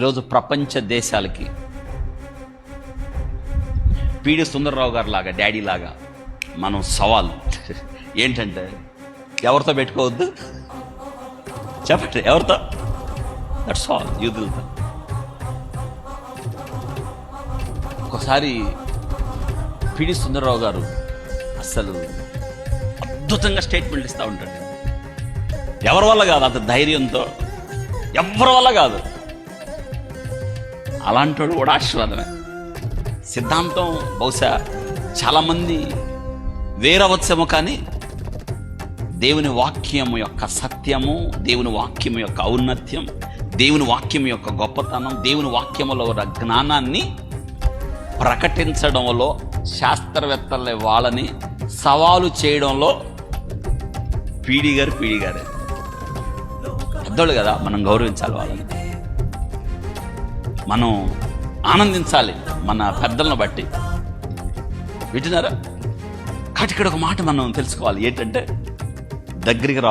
ఈరోజు ప్రపంచ దేశాలకి పీడి సుందరరావు గారు లాగా డాడీ లాగా మనం సవాల్. ఏంటంటే ఎవరితో పెట్టుకోవద్దు? చెప్పండి ఎవరితో? దట్స్ ఆల్ యూదులతో. ఒకసారి పిడి సుందరరావు గారు అసలు అద్భుతంగా స్టేట్మెంట్ ఇస్తూ ఉంటాడు ఎవరి వల్ల కాదు అంత ధైర్యంతో? ఎవరి వల్ల కాదు? అలాంటి కూడా ఆశీర్వాదమే. సిద్ధాంతం బహుశా చాలామంది వేరవచ్చేమో కానీ దేవుని వాక్యం యొక్క సత్యము దేవుని వాక్యం యొక్క ఔన్నత్యం దేవుని వాక్యం యొక్క గొప్పతనం దేవుని వాక్యములో ఉన్న జ్ఞానాన్ని ప్రకటించడంలో శాస్త్రవేత్తల వాళ్ళని సవాలు చేయడంలో పీడి గారు పీడి గారే పెద్దోళ్ళు కదా మనం గౌరవించాలి వాళ్ళని. మనం ఆనందించాలి మన పెద్దలను బట్టి. వింటున్నారా? కాబట్టి ఇక్కడ ఒక మాట మనం తెలుసుకోవాలి. ఏంటంటే దగ్గరికి రా